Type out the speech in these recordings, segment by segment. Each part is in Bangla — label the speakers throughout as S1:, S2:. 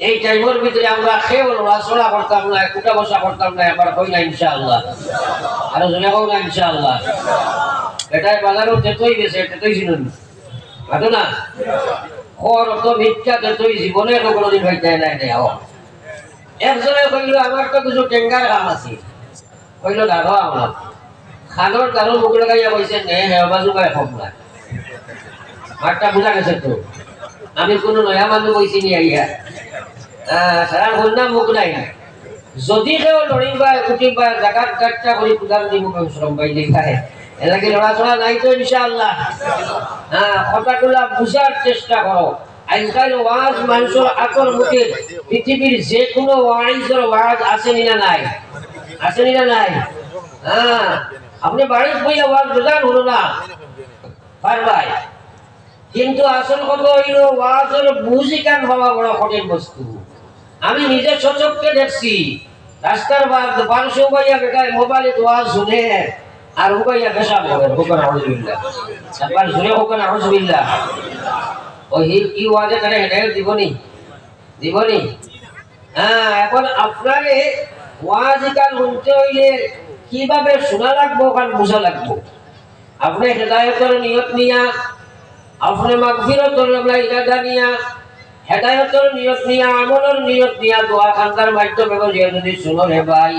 S1: এই টাইমের ভিতরে আমরা খেয়েও লড়াচড়া করতাম না কুটা বসা করতাম না এবার কই না ইনশাআল্লাহ। আরও জনে কই না ইনশাআল্লাহ। এটাই বাজারও তেতই গেছে, তেতই ছিলেন ভালো না? ওর তো মিথ্যা তেতই জীবনে তো কোনোদিন হইতে নাই নাই ও একজনে কইল, আমার তো কিছু টেঙ্গার কাম আছে। কইল দাদা আমার। খানোর কারণ মুখ লাগাইয়া কইছে, নে হে বাজু গায়ে খব না। মাঠটা বুঝা গেছে তো। আমি কোনো নয়া মানুহ কইছি নি, আইয়া। সারা ঘণ্টা নাই। যদি কেউ লড়িবা উঠিবা জাগাত কাটটা করে পূজার দিব শ্রম পাই দেখায় এলাকে নাই তো ইনশাআল্লাহ। হ্যাঁ কথাগুলা বুঝার চেষ্টা করো আজকাল ওয়াজ মানুষের আকর মুখে পৃথিবীর যে কোনো ওয়াইজের ওয়াজ না নাই? আসেনি না নাই? হ্যাঁ আপনি বাড়ির বইয়া ওয়াজ বোঝান হলো না? পারবাই কিন্তু আসল কথা হইল ওয়াজের কান হওয়া বড় কঠিন বস্তু। আমি নিজে সচককে দেখছি। রাস্তার পাঁচশো উপাইয়া বেকায় মোবাইলে ওয়াজ শুনে। আর উপাইয়া পেশা করে হুকান আউজবিল্লাহ একবার শুনে হুকান আউজবিল্লাহ ওই হি- কি ওয়াজে তারা হেদায়ত দিবনি? দিবনি? হ্যাঁ এখন আপনারে ওয়াজ কান শুনতে হইলে কীভাবে শোনা লাগবো কান বোঝা লাগবো। আপনি হেদায়তের নিয়ত নিয়া, আপনি মাগফিরতের ইরাদা নিয়া হেদায়তের নিয়ত নিয়া, আমলের নিয়ত নিয়া দোয়া খান্দার মাধ্যমে বলিয়া যদি শুনো রে ভাই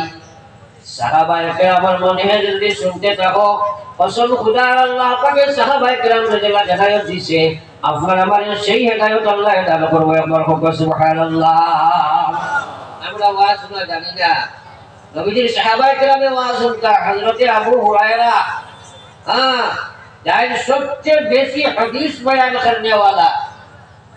S1: সাহাবাইকে আমার মনে হয় যদি শুনতে থাকো, ফসল খুদা আল্লাহ পাকে সাহাবাই কেরাম যেগুলা হেদায়ত দিছে, আপনার আমার সেই হেদায়ত আল্লাহ দান করব আমার হোক, সুবহানাল্লাহ। আমরা ওয়াজ শোনা জানি না, নবীজির সাহাবাই শুনতা আবু হুরায়রা হ্যাঁ যাই সবচেয়ে বেশি হাদিস বয়ান করনে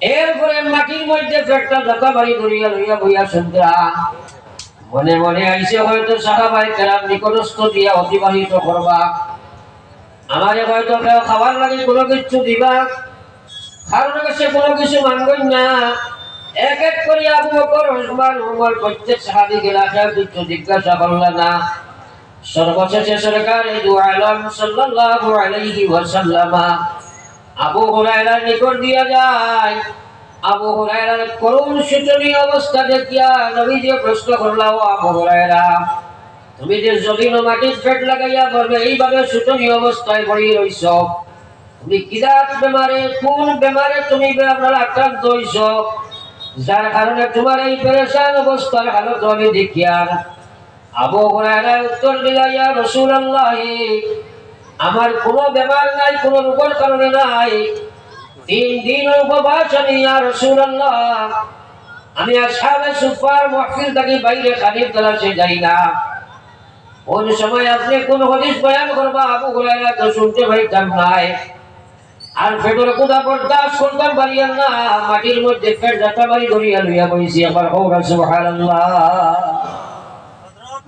S1: এরপরে মাটির মধ্যে পেটটা দাতা বাড়ি করিয়া লইয়া বইয়া শুনতা মনে মনে আইসে হয়তো সাহাবাই কেরাম নিকটস্থ দিয়া অতিবাহিত করবা। আমারে হয়তো খাবার লাগে কোনো কিছু দিবা। কারণ সে কোনো কিছু মানবই না। এক এক করে আবু বকর, ওসমান উমর প্রত্যেক সাহাবি গেলা কেউ কিছু জিজ্ঞাসা করলা না। সর্বশেষে সরকার দু আলম সাল্লাল্লাহু আলাইহি ওয়াসাল্লাম। আবু হুরায়রার নিকট দিয়া যায়। আবু হুরায়রার করুণ শোচনীয় অবস্থা দেখিয়া নবীজি প্রশ্ন করলাম আবু হুরায়রা, তুমি যে জমিন ও মাটির পেট লাগাইয়া বলবে এইভাবে শোচনীয় অবস্থায় পড়ি রইছ। তুমি কিরাত বেমারে, কোন বেমারে তুমি আপনার আক্রান্ত হইছ? যার কারণে তোমার এই পেরেশান অবস্থার হালত আমি দেখিয়া আবু হুরায়রা উত্তর দিলা, ইয়া রাসূলুল্লাহ আমার কোনো বেমার নাই কোনো রোগের কারণে নাই। তিন দিন উপবাস আমি আর রাসূলুল্লাহ। আমি আসহাবে সুফার মাহফিল থেকে বাইরে খালির তলাশে যাই না। কোন সময় আপনি কোন হদিস বয়ান করবা আবু হুরায়রা তো শুনতে পাইতাম নাই। আর ফেটর কোদা বরদাস্ত করতাম পারিয়ান না মাটির মধ্যে ফেট যাত্রা বাড়ি ধরিয়া লইয়া বইছি আমার হৌরা সুবহানাল্লাহ।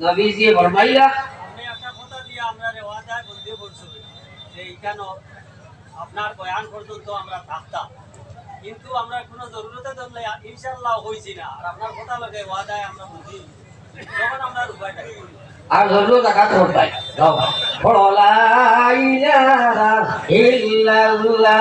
S1: নবীজি ফরমাইলা
S2: আপনি একটা কথা দিয়ে আমরা রেওয়াজায় বলতে বলছো এইখানে আপনার বয়ান পর্যন্ত আমরা থাকতাম? কিন্তু আমরা কোনো জরুরতে ধরলে ইনশাল্লাহ হয়েছি না। আর আপনার কথা লাগে ওয়াদায় আমরা বুঝি। তখন আমরা উপায়টা?
S1: আর ধরলো দেখা করতাই বড় লা ইলাহা ইল্লাল্লাহ।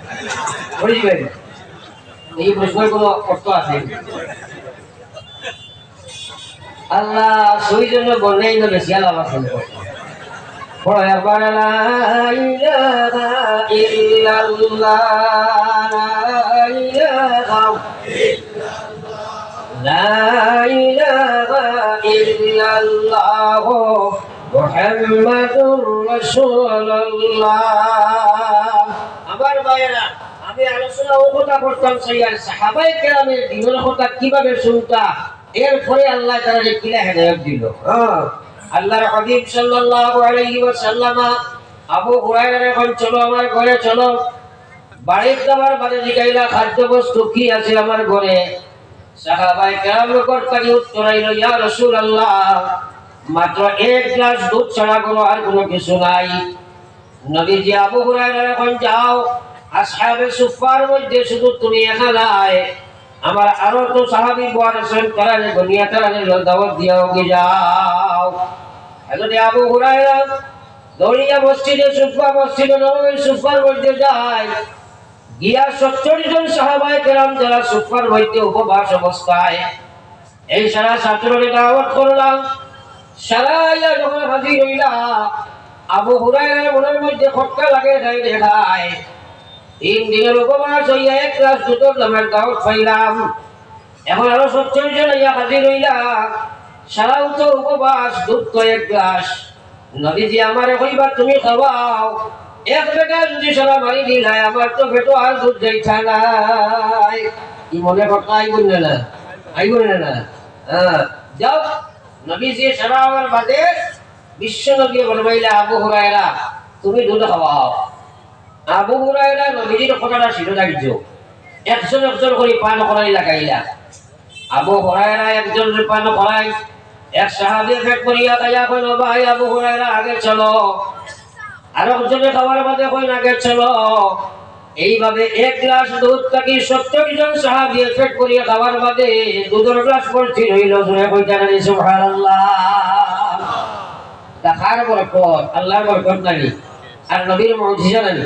S1: বুঝবেন এই প্রশ্নের কোনো অর্থ আছে? আল্লাহ সেই জন্য বলেই না বেশি আল্লাহ পড়ে একবার মোহাম্মদুর রসুল্লাহ আমার ভাইয়েরা আমি আলোচনা ও কথা করতাম সাইয়ার সাহাবাই কেরামের দিনের কথা কীভাবে শুনতা? এরপরে আল্লাহ তারা কিলা হেদায়ত দিল। হ্যাঁ। আল্লাহর হাবিব সাল্লাল্লাহু আলাইহি ওয়াসাল্লাম আবু হুরায়রা এখন চলো আমার ঘরে চলো। বাড়ির খাবার বাড়ি জিগাইলা খাদ্য বস্তু কি আছে আমার ঘরে? সাহাবাই কেরাম উত্তর আইল ইয়া রাসূলুল্লাহ মাত্র এক গ্লাস দুধ ছাড়া কোনো আর কোনো কিছু নাই। নবীজি আবু হুরায়রা এখন যাও। আসহাবে সুফার মধ্যে শুধু তুমি একা নাই আমার আরও তো সাহাবী আছেন, তারা যে দুনিয়া, তারা দিয়াও কি যাও? হযরত আবু হুরায়রা দৌড়িয়া মসজিদে সুফা মসজিদে নবমী সুফার মধ্যে যায়। গিয়া সত্তর জন সাহাবায়ে কেরাম যারা সুফার মধ্যে উপবাস অবস্থায়। এই সারা ছাত্ররে দাওয়াত করলাম। সারা ইয়া যখন হাজির হইলা। আবু হুরায়রার মনের মধ্যে খটকা লাগে তিন দিনের উপবাস হইয়া এক গ্লাস দুধের দামের দাওয়াত পাইলাম। এখন আরও সত্তর জন ইয়া হাজির হইলা সারা তো উপবাস, দুধ এক গ্লাস। নদীজি আমার কইবার, তুমি খাওয়াও, এক বেটা যদি সারা মারি দিলাই আমার তো বেটো আর দুধ যাইছা নাই। কি মনে কথা আইব না? আইব না? হ্যাঁ যাও। নবীজি সারা আমার বাদে বিশ্ব নবী বলবাইলা, আবু তুমি দুধ খাওয়াও। আবু হুরায়রা নবীজির কথাটা শিরো রাখছ একজন একজন করে পান করাই লাগাইলা। আবু হুরায়রা একজন পান করাই এক সাহাবী ফেক করিয়া কাইয়া কইল, ভাই আবু হুরায়রা, আগে চলো। আর একজনে খাওয়ার বাদে কইন আগে চলো। এইভাবে এক গ্লাস দুধ থাকি সত্তর জন সাহাবী ফেক করিয়া খাওয়ার বাদে দুধের গ্লাস পড়ছি রইল জুড়ে কইতা নানি সুবহানাল্লাহ। দেখার বরকত, আল্লাহর বরকত নানি আর নবীর মুজিজা নানি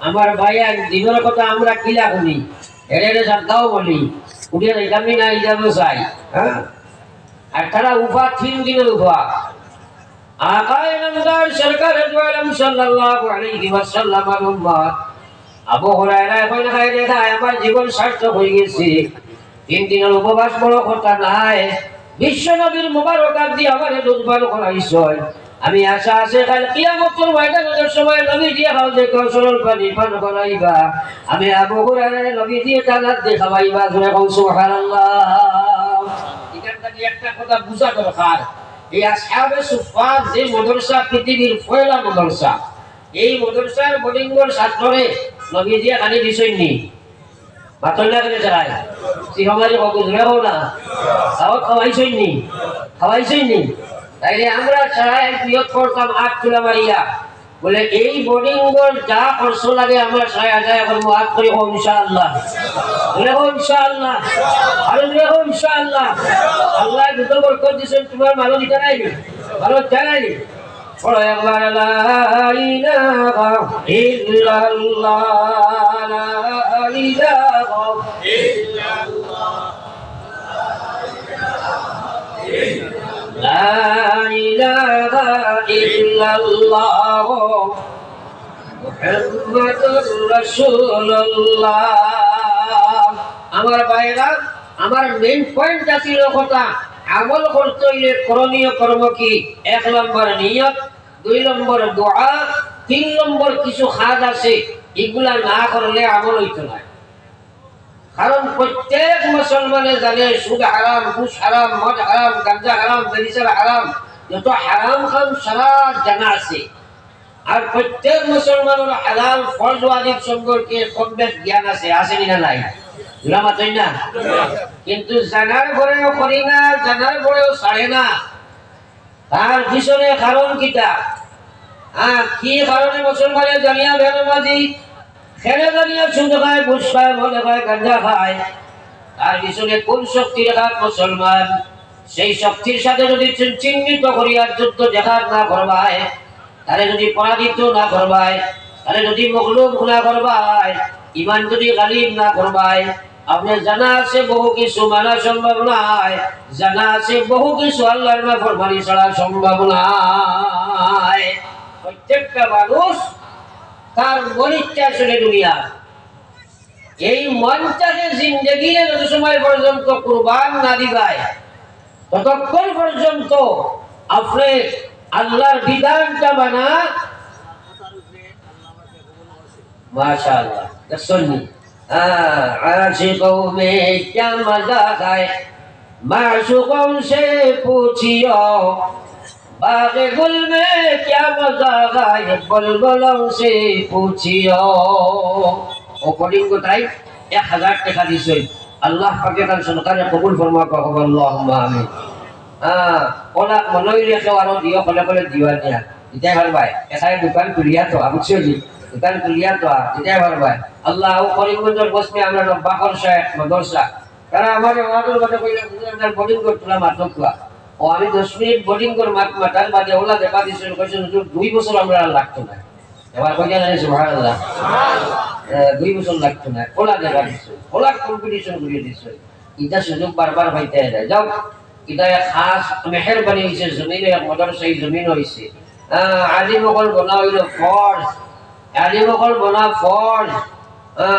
S1: আমার ভাই এক দিনের কথা আমরা কিলা শুনি এরে এরে সাদাও বলি। উঠে যাইতামই না চাই হ্যাঁ? আর তারা উফা, তিন দিনের উফা। আমার গেছে। তিন উপবাস বড় কথা নাই বিশ্ব নবীর মুবারকাত দিয়ে আমার দুধ করাইছ। আমি আশা আছে, কাল কিয়ামতের ময়দানের সময় নবী দিয়ে খাও যে কৌশল পানি পান করাইবা আমি আবু হুরায়রা নবী দিয়ে তালাত দিয়ে খাওয়াইবা জোরে কৌ সুবহানাল্লাহ। এখানটা দিয়ে একটা কথা বুঝা দরকার। এই আসহাবে সুফার যে মাদ্রাসা, পৃথিবীর পয়লা মাদ্রাসা, এই মাদ্রাসার বোর্ডিংয়ের ছাত্ররে নবী দিয়ে খালি দিছইনি বাতল্লা করে চালায় সিংহমারি কবুজরে হও না। খাওয়াইছইনি খাওয়াইছইনি তাইলে আমরা চালাই নিয়ত করতাম আট তুলা মারিয়া। বলে, এই বোর্ডিং যা খরচ লাগে, আমরা ছয় হাজার এখন হাত করি হোক ইনশাআল্লাহ। হোক ইনশাআল্লাহ। আরও আল্লাহ দুটো বরকত দিছেন তোমার ভালো জানাই। লা ইলাহা ইল্লাল্লাহ لا إله إلا الله محمد رسول الله আমার ভাইরা আমার মেইন পয়েন্ট আছিল কথা আমল করতে হইলে করণীয় কর্ম কি এক নম্বর নিয়ত দুই নম্বর দোয়া তিন নম্বর কিছু খাদ আছে এগুলা না করলে আমল হইতো না কারণ প্রত্যেক মুসলমানে জানে সুদ হারাম, ঘুষ হারাম, মদ হারাম গাঞ্জা হারাম বেরিসার হারাম, যত হারাম খাম সারা জানা আছে। আর প্রত্যেক মুসলমানের হালাল ফল ওয়াজিব সম্পর্কে কমবেশ জ্ঞান আছে আছে কিনা নাই? না? কিন্তু জানার পরেও করি না, জানার পরেও ছাড়ে না। তার পিছনে কারণ কিতা? হ্যাঁ কি কারণে মুসলমানের জানিয়া বেনবাজি খেলে দাঁড়িয়ে শুনতে খায় বুঝ খায় মনে খায় গাঞ্জা খায়, তার পিছনে কোন শক্তির হাত মুসলমান? সেই শক্তির সাথে যদি চিহ্নিত করিয়ার যুদ্ধ দেখার না করবায় তারে যদি পরাজিত না করবায় তারে যদি মকলুব না করবায়, ইমান যদি গালিব না করবায় আপনার জানা আছে বহু কিছু মানা সম্ভব নয় জানা আছে বহু কিছু আল্লাহর না ফরমানি ছাড়া সম্ভব নয় প্রত্যেকটা মানুষ তার মরিচ্ছা চলে দুনিয়া। এই মঞ্চাকে জিন্দগি যত সময় পর্যন্ত কোরবান না দিবায়, ততক্ষণ পর্যন্ত আপনি আল্লাহর বিধানটা মানা। মাশাআল্লাহ দেখছনি में क्या मजा है माशुकों से पूछियो बाग गुल में क्या मजा है बुलबुलों से पूछियो ও কোডিং কোথায় এক হাজার টাকা দিছে আল্লাহ পাকে তার সরকারে কবুল ফরমা কব আল্লাহুম্মা আমিন হ্যাঁ ওলা মনই রেখে আরো দিও কলে কলে দিবা দিয়া ইতাই ভাল ভাই এখানে দোকান খুলিয়া তো আমি চলি দোকান খুলিয়া তো ইতাই ভাল ভাই আল্লাহ ও করিমগঞ্জের বসতে আমরা বাকর সাহেব মাদ্রাসা তারা আমার ওনাদের কথা কইলে আমরা বোর্ডিং করছিলাম আটকলা আমি দশ মিনিট বোর্ডিং করে মাত মাতার বাদে ওলা দেখা দিছিল কইছেন হুজুর দুই বছর আমরা লাগতো না। এবার সুবহানাল্লাহ। দুই বছর লাগতো না। ওলা দেখা দিছে ওলা কম্পিটিশন করিয়ে দিছে। এটা সুযোগ বারবার পাইতে যায় যাও এটা খাস মেহরবানি হয়েছে জমিনে এক মদরসা এই জমিন হয়েছে আহ, আলিমসকল বনা হইল ফর্জ। আলিমসকল বনা ফর্জ।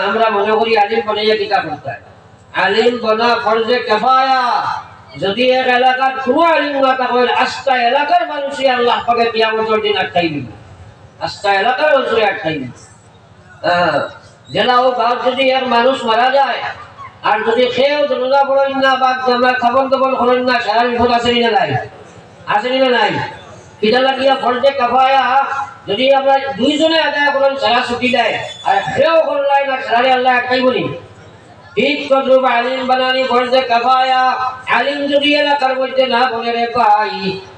S1: আমরা মনে করি আলিম বনাইয়া কিতাব করতায় আলিম বনা ফর্জে কেফায়া। যদি এক এলাকার কোনো আলিম না থাকে আস্তা এলাকার মানুষই আল্লাহ পাকে কিয়ামতের দিন আটকাই দিবে আস্তা এলাকার মানুষই আটকাই দিবে জেলা ও গাঁৱত যদি এক মানুষ মারা যায়, আর যদি খেয়েও জনতা করেন না বা আমরা খাবন দাবন করেন না, সারা বিপদ আছে না নাই? আছে না নাই? কিটা লাগিয়া ফলতে কাফায়া, যদি আমরা দুইজনে আদায় করেন, সারা ছুটি দেয়, আর খেয়েও করলাই না সারারে আল্লাহ একটাই বলি ঠিক কদ্রুপ আলিম বানানি ফরজে কাফায়া আলিম যদি এলাকার মধ্যে না বলে রে পাই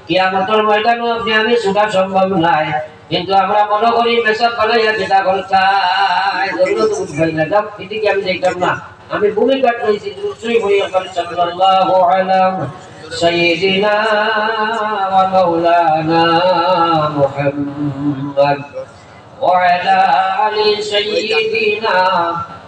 S1: কিয়ামতের ময়দানে আপনি আমি ছুটা সম্ভব নাই কিন্তু আমরা মনে করি মেসব বানাইয়া যেটা করতাই জরুরত উঠবাই না যাও এদিকে আমি দেখতাম না আমি ভূমিকা রয়েছি দুসরি বই আমার সাল্লাল্লাহু আলাইহি সাইয়্যিদিনা ওয়া মাওলানা মুহাম্মদ وعلى آل سيدنا ومولانا محمد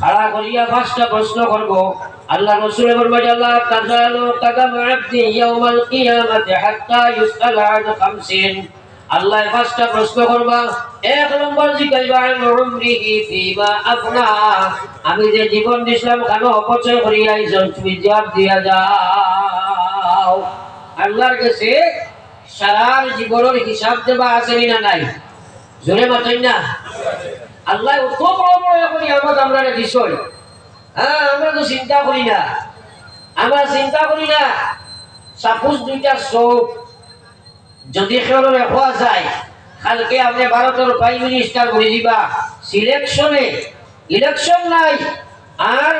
S1: খাড়া করিয়া পাঁচটা প্রশ্ন করব। আল্লাহ রসুল ফরমাই আল্লাহ তাজালু কাদামা আবদিন ইয়াউমাল কিয়ামাতি হাত্তা খামসিন। আল্লাহ পাঁচটা প্রশ্ন করবা। এক নম্বর জিজ্ঞাসা আন উমরিহি ফিমা আফনা। আমি যে জীবন দিছিলাম, কেন অপচয় করিয়া আইছো তুমি জবাব দিয়া যাও। আল্লাহর কাছে সারার জীবনের হিসাব দেবা আছে না নাই? জোরে মাতেন না। আল্লাহ অত বড় বড় এখন আমার আমরা বিষয় হ্যাঁ আমরা তো চিন্তা করি না। আমরা চিন্তা করি না। সাপোজ দুইটা চোখ, যদি কেউ রেখা যায়, কালকে আপনি ভারতের প্রাইম মিনিস্টার বলে দিবা সিলেকশনে ইলেকশন নাই। আর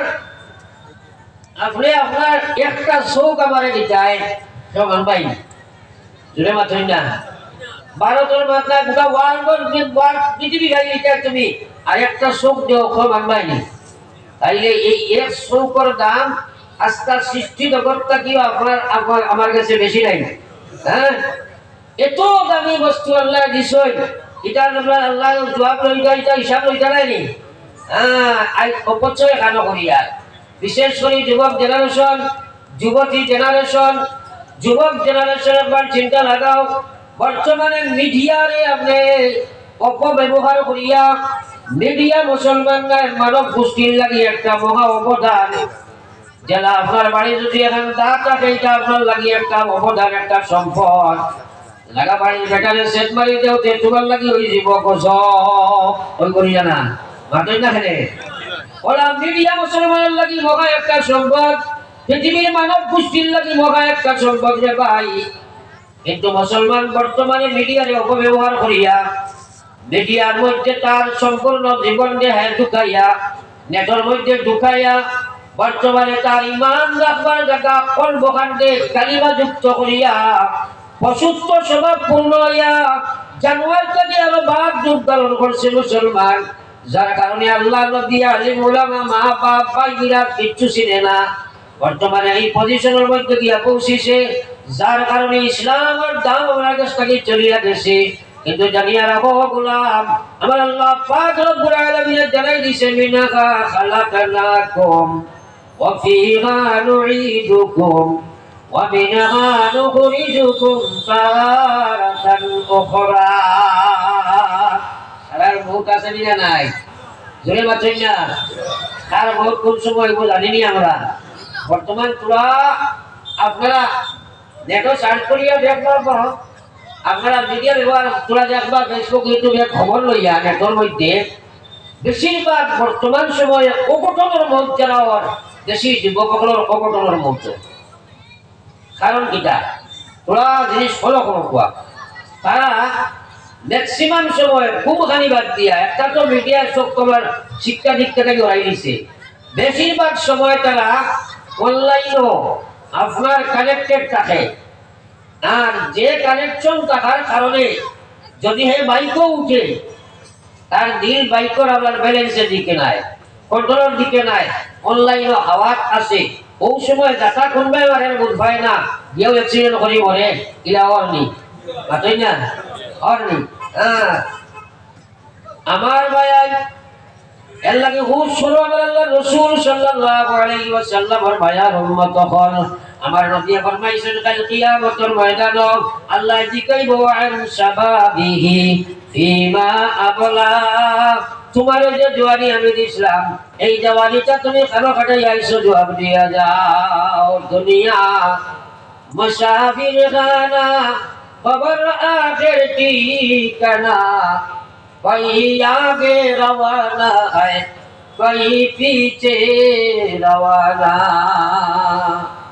S1: আপনি আপনার একটা চোখ আমার দিতায় সমান পাই? জুড়ে মাথই না। তুমি, আর এই আমার কাছে বেশি নাই। হ্যাঁ? এত দামি বস্তু আল্লাহ আল্লাহ জবাব হিসাব নাইনি হ্যাঁ অপচয় কেন করিয়া বিশেষ করে যুবক জেনারেশন যুবতী জেনারেশন যুবক জেনারেশন একবার চিন্তা লাগাও বর্তমানে মিডিয়ারে আপনি অপব্যবহার করিয়া মিডিয়া মুসলমান মানব গোষ্ঠীর লাগি একটা মহা অবদান। জেলা আপনার বাড়ি যদি এখন দাঁত থাকে এটা আপনার লাগি একটা অবদান, একটা সম্পদ। তে লাগি জানা মিডিয়া মুসলমানের লাগি একটা সম্পদ মানব গোষ্ঠীর লাগি মহা একটা সম্পদ রে ভাই। কিন্তু মুসলমান বর্তমানে মিডিয়ারে অপব্যবহার করিয়া, মিডিয়ার মধ্যে তার সম্পূর্ণ জীবন দেহে ঢুকাইয়া, নেটের মধ্যে ঢুকাইয়া, বর্তমানে তার ইমান রাখবার জায়গা কর্মকাণ্ডে কালিমা যুক্ত করিয়া, পশুত্ব স্বভাব পূর্ণ হইয়া জানুয়ার থেকে আরও বাদ ধারণ করছে মুসলমান, যার কারণে আল্লাহ নবী, আলিম ওলামা মা, বাপ ভাই কিচ্ছু চিনে না। বর্তমানে এই পজিশনের মধ্যে গিয়া পৌঁছিছে। যার কারণে ইসলামের দাম আমার কাছ থেকে চলিয়া গেছে। কিন্তু জানিয়া রাখো গোলাম, আমার আল্লাহ পাক রব্বুল আলামিন জানাই দিছে মিনাকা খালাকানাকুম ওয়া ফিহা নুঈদুকুম ওয়া মিনহা নুখরিজুকুম তারাতান উখরা। সারার মুখ আছে না নাই? জোরে বাঁচেন না। তার বহুত কোন সময় জানিনি আমরা। বর্তমান তোরা আপনারা নেটও সার্চ করিয়া দেখবার পর আপনারা মিডিয়া ব্যবহার তোরা দেখবা ফেসবুক ইউটিউবে খবর লইয়া নেটর মধ্যে বেশিরভাগ বর্তমান সময়ে অঘটনের মত জানাওয়ার দেশি যুবকসকলের অঘটনের মত কারণ কিটা? তোরা জিনিস ফলো করো কোয়া। তারা ম্যাক্সিমাম সময় খুব খানি বাদ দিয়া একটা তো মিডিয়ার সব শিক্ষা দীক্ষাটাকে ওরাই দিছে। বেশিরভাগ সময় তারা অনলাইনও আপনার কানেক্টেড থাকে। আর যে কানেকশন থাকার কারণে যদি হে বাইকও উঠে, তার দিল বাইকর আপনার ব্যালেন্সের দিকে নাই কন্ট্রোলের দিকে নাই অনলাইনও হাওয়াত আছে, ওই সময় যাতা কোনবাই মারে বুঝ পায় না গিয়েও অ্যাক্সিডেন্ট করি মরে ইলা অর্নি বাতই না? অর্নি হ্যাঁ। আমার ভাই এর লাগে হুশ শুনো আমার আল্লাহ রসুল সাল্লাল্লাহু আলাইহি ওয়াসাল্লামের ভাইয়ার উম্মত হন। আমার রবিয়া ফরমাইছেন কাল কিয়ামতের ময়দান আল্লাহ জিকাইব আন শাবাবিহি ফিমা আবলা। তোমার যে জোয়ানি আমি দিছিলাম, এই জওয়ানিটা তুমি খালো খাটাই আইছো জবাব দিয়া যাও দুনিয়া। মুসাফির খানা খবর আখের ঠিকানা কই আগে রওয়ানা হয় কই পিছে রওয়ানা।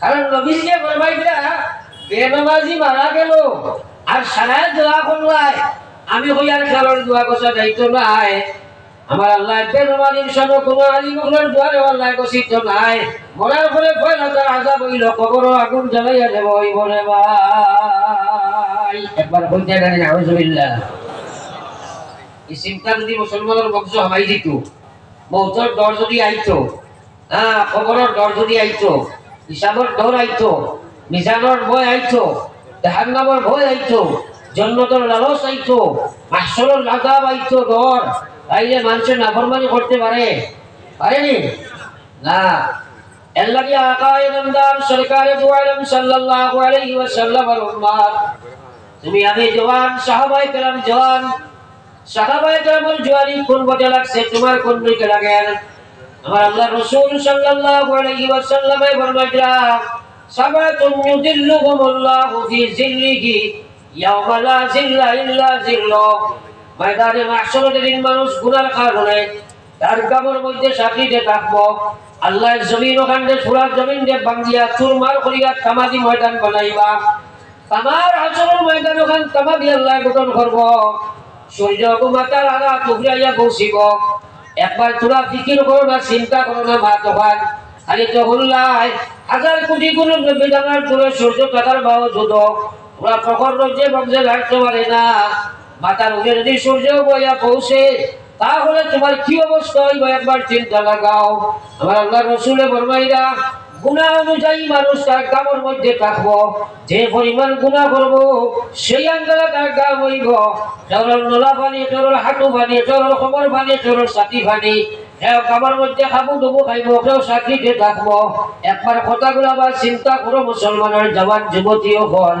S1: কারণ নবীজিকে ফরমাইলা বেনমাজি মারা গেল, আর সারায় দোয়া করলাই আমি কই আর কারোর দোয়া কষা দায়িত্ব নাই। আমার আল্লাহ বেনমাজির সঙ্গে কোনো আলী মহলের দোয়া দেওয়ার নাই কষিত নাই। মরার পরে ভয় হাজার আজাব হইল কবর আগুন জ্বালাইয়া দেব ওই বলে একবার হইতে জানি না হইজবিল্লাহ এই চিন্তা যদি মুসলমানের বংশ হামাই দিত, মৌতর ডর যদি আইতো হ্যাঁ খবরের যদি আইতো হিসাবর ডর আইতো মিজানোর ভয় আইতো জাহান্নামের ভয় আইতো জন্নতর লালস আইতো মাসরের লাগাব আইতো ডর তাইলে মানুষের নাফরমানি করতে পারে। পারেনি না? এর লাগে আকায় নন্দান সরকারে দুয়ারম সাল্লাল্লাহু আলাইহি ওয়াসাল্লামের উম্মাত তুমি আমি জওয়ান সাহাবাই কেরাম জওয়ান সাহাবায়ে কেরামের জোয়ানি কোন বটে লাগছে, তোমার কোন দিকে লাগে? আমার আল্লাহ রাসূল সাল্লাল্লাহু আলাইহি ওয়াসাল্লামে ফরমাইলা সাবাতুন ইউদিল্লুহুমুল্লাহু ফি জিল্লিহি ইয়াওমা লা জিল্লা ইল্লা জিল্লু ময়দানে মাহশরের দিন মানুষ গুনার কারণে, তার কামর মধ্যে সাথীতে থাকব। আল্লাহ জমিন ওখানে সুরার জমিন দিয়ে বাঙ্গিয়া চুরমার করিয়া তামাদি ময়দান বানাইবা। তামার হাসরের ময়দান ওখান তামাদি আল্লাহ গঠন করব। সূর্য মাতার আগা টুকরাইয়া বসিব। একবার তোরা ফিকির করো না, চিন্তা করো না, মা তখন আরে তো হল্লাই হাজার কোটি কোন নবীদানার তোরে সূর্য টাকার বাহু যুদ ওরা প্রখর রোজে বংশে রাখতে পারে না। মাতার উঠে যদি সূর্য বয়া পৌঁছে, তাহলে তোমার কি অবস্থা হইব একবার চিন্তা লাগাও। আমার আল্লাহ রসুলে বরমাইরা গুণা অনুযায়ী মানুষ তার কামর মধ্যে থাকব যে পরিমাণ গুণা করব, সেই আঙ্গলে তার গা বইব। চরল নোলা পানি চরল হাঁটু পানি চরল খবর পানি চরল সাথী পানি কেউ কামার মধ্যে খাব ডুবো খাইব কেউ সাথীতে থাকব। একবার কথাগুলো আবার চিন্তা করো, মুসলমানের জবান যুবতীয় হল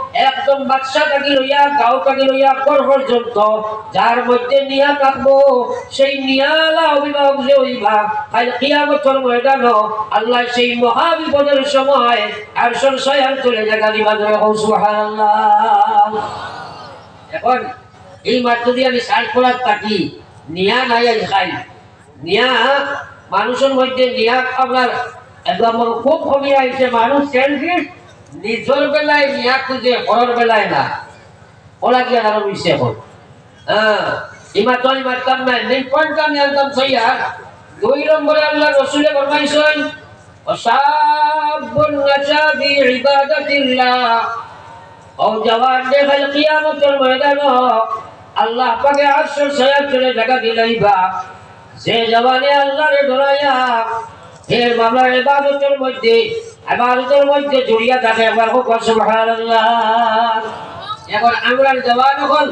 S1: একদম বাদশা থাকি লইয়া, গাঁও থাকি লইয়া কর পর্যন্ত যার মধ্যে নিয়া থাকব সেই নিয়ালা অভিভাবক যে হইবা আজ কিয়ামতর ময়দান আল্লাহ সেই মহা বিপদের সময় আরশের ছায়া চলে জায়গা দিবা ধরে সুবহানাল্লাহ। এখন এই মাত্র দিয়ে আমি সার্চ করার থাকি নিয়া নাই আজ খাই। নিয়া মানুষের মধ্যে নিয়া আপনার একদম খুব কমে আইছে মানুষ সেলফিশ নিজের বেলায় নিয়া খুঁজে ঘরের বেলায় না। ওরা কি আরও বুঝছে এখন হ্যাঁ ইমা তো আমি মারতাম না নেই পয়েন্টটা আমি আনতাম সইয়া দুই নম্বরে আল্লাহ রসুলে ফরমাইছেন অসাবুন নাশা বি ইবাদাতিল্লাহ। ও জওয়ান দেখাল কিয়ামতের ময়দান আল্লাহ পাকে আশ্রর ছায়া চলে জায়গা দিলাইবা সে জওয়ানে আল্লাহরে ধরাইয়া এর মামলার ইবাদতের মধ্যে ইবাদতের মধ্যে জড়িয়া থাকে একবার হোক এখন আমরার জওয়ান এখন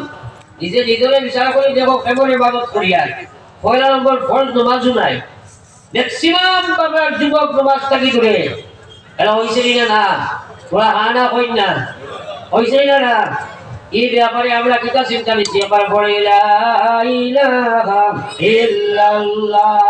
S1: নিজে নিজেরে বিচার করে দেখো, কেমন ইবাদত করিয়া পয়লা নম্বর ফরজ নমাজও নাই। ম্যাক্সিমাম বাবার যুবক নমাজ থাকি করে। এটা হয়েছে না? না তোরা হানা হই না। হয়েছে না না? এই ব্যাপারে আমরা কিতা চিন্তা নিচ্ছি? এবার পরে লা ইলাহা ইল্লাল্লাহ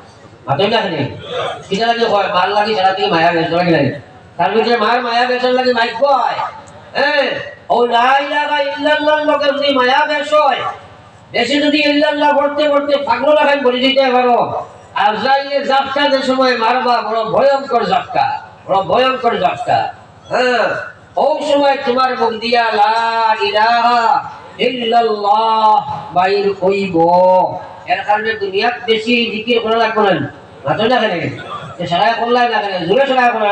S1: লাগে হয়? মার লাগি সারা মায়া বেচা লাগে? নাই তার ভিতরে মায়া বেচার লাগে মাইক্য হয় হ্যাঁ ও লাই লাগা ইল্লাল্লাহ যদি মায়া বেশ হয় বেশি যদি ইল্লাল্লাহ পড়তে পড়তে পাগল লাগাই বলে দিতে পারো। আর যাইলে যে সময় মারবা, বড় ভয়ঙ্কর জাপটা বড় ভয়ঙ্কর জাপটা হ্যাঁ ওই সময় তোমার মুখ দিয়া লা ইলাহা ইল্লাল্লাহ বাইর কইব এর কারণে দুনিয়াত বেশি জিকির করা লাগবে না। মাত্র দেখে কেন সবাই করলাই না। কেন জোরে সবাই করা